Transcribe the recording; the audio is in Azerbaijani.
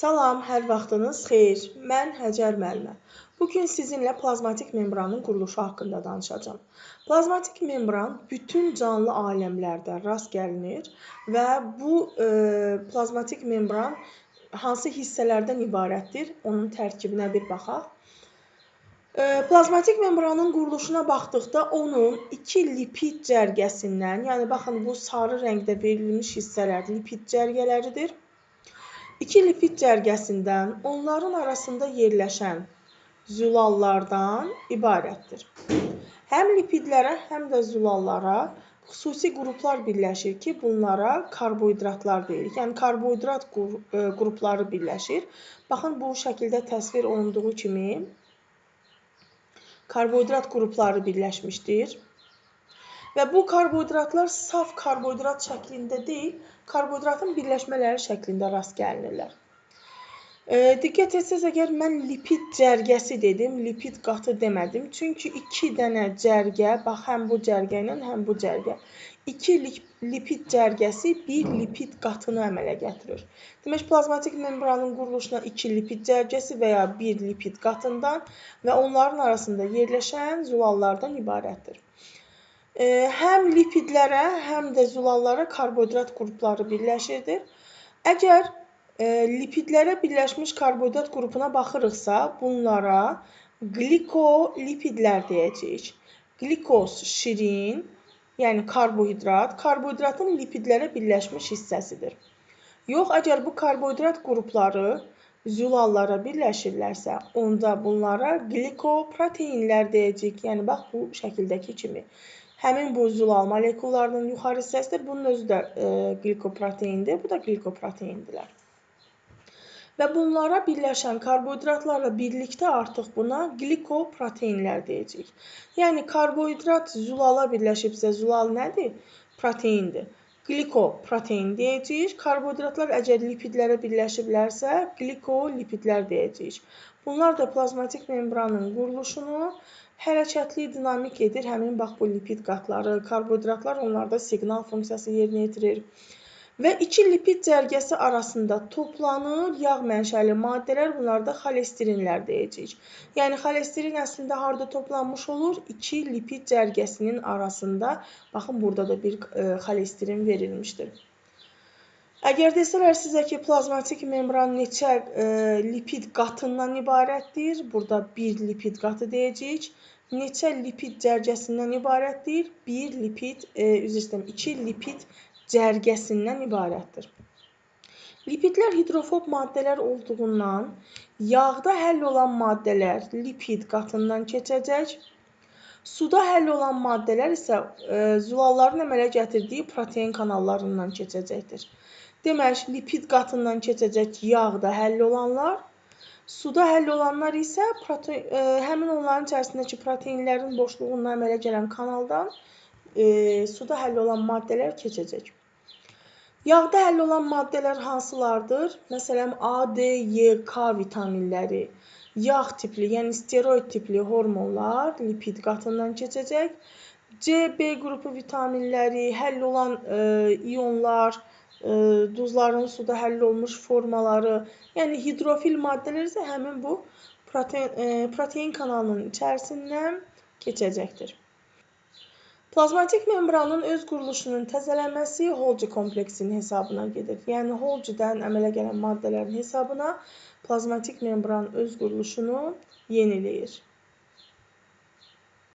Salam, hər vaxtınız xeyir. Mən Həcər müəllimə. Bu gün sizinlə plazmatik membranın quruluşu haqqında danışacağam. Plazmatik membran bütün canlı aləmlərdə rast gəlinir və bu e, plazmatik membran hansı hissələrdən ibarətdir? Onun tərkibinə bir baxaq. E, plazmatik membranın quruluşuna baxdıqda onun iki lipid cərgəsindən, yəni baxın bu sarı rəngdə verilmiş hissələr lipid cərgələridir. İki lipid cərgəsindən onların arasında yerləşən zülallardan ibarətdir. Həm lipidlərə, həm də zülallara xüsusi qruplar birləşir ki, bunlara karbohidratlar deyirik. Yəni karbohidrat e, qrupları birləşir. Baxın bu şəkildə təsvir olunduğu kimi karbohidrat qrupları birləşmişdir. Və bu karbohidratlar saf karbohidrat şəklində deyil, karbohidratın birləşmələri şəklində rast gəlinirlər. E, diqqət etsəz əgər mən lipid cərgəsi dedim, lipid qatı demədim. Çünki 2 dənə cərgə, bax həm bu cərgə ilə, həm bu cərgə. 2 lipid cərgəsi bir lipid qatını əmələ gətirir. Demək, plazmatik membranın quruluşuna 2 lipid cərgəsi və ya bir lipid qatından və onların arasında yerləşən zulallardan ibarətdir həm lipidlərə, həm də zulallara karbohidrat qrupları birləşirdir. Əgər lipidlərə birləşmiş karbohidrat qrupuna baxırıqsa, bunlara glikolipidlər deyəcəyik. Glikoz şirin, yəni karbohidrat, karbohidratın lipidlərə birləşmiş hissəsidir. Yox, əgər bu karbohidrat qrupları zülallara birləşirlərsə, onda bunlara glikoproteinlər deyəcəyik. Yəni bax bu şəkildəki kimi. Həmin bu zülal molekullarının yuxarı hissəsidir. Bunun özü də e, glikoproteindir. Bu da glikoproteindirlər. Və bunlara birləşən karbohidratlarla birlikdə artıq buna glikoproteinlər deyəcəyik. Yəni karbohidrat zülala birləşibsə, zülal nədir? Proteindir. Glikoprotein deyəcəyik. Karbohidratlar əgər lipidlərə birləşiblərsə, glikolipidlər deyəcəyik. Bunlar da plazmatik membranın quruluşunu hərəkətli, dinamik edir. Həmin bax bu lipid qatları, karbohidratlar onlarda siqnal funksiyası yerinə yetirir. Və iki lipid cərgəsi arasında toplanır yağ mənşəli maddələr, bunlar da xolesterinlər deyəcəyik. Yəni xolesterin əslində harda toplanmış olur? İki lipid cərgəsinin arasında. Baxın burada da bir e, xolesterin verilmişdir. Əgər desələr sizə ki, plazmatik membran neçə e, lipid qatından ibarətdir, burada bir lipid qatı deyəcəyik. Neçə lipid cərgəsindən ibarətdir? Bir lipid, e, üzr istəyirəm, iki lipid cərgəsindən ibarətdir. Lipidlər hidrofob maddələr olduğundan yağda həll olan maddələr lipid qatından keçəcək. Suda həll olan maddələr isə e, zulalların əmələ gətirdiyi protein kanallarından keçəcəkdir. Demək, lipid qatından keçəcək yağda həll olanlar, suda həll olanlar isə protein, e, həmin onların içərisindəki proteinlərin boşluğundan əmələ gələn kanaldan e, suda həll olan maddələr keçəcək. Yağda həll olan maddələr hansılardır? Məsələn, A, D, E, K vitaminləri, yağ tipli, yəni steroid tipli hormonlar lipid qatından keçəcək. C, B qrupu vitaminləri, həll olan e, ionlar, duzların suda həll olmuş formaları, yəni hidrofil maddələr isə həmin bu protein, e, protein kanalının içərisindən keçəcəkdir. Plazmatik membranın öz quruluşunun təzələnməsi Holgi kompleksinin hesabına gedir. Yəni Holgidən əmələ gələn maddələrin hesabına plazmatik membran öz quruluşunu yeniləyir.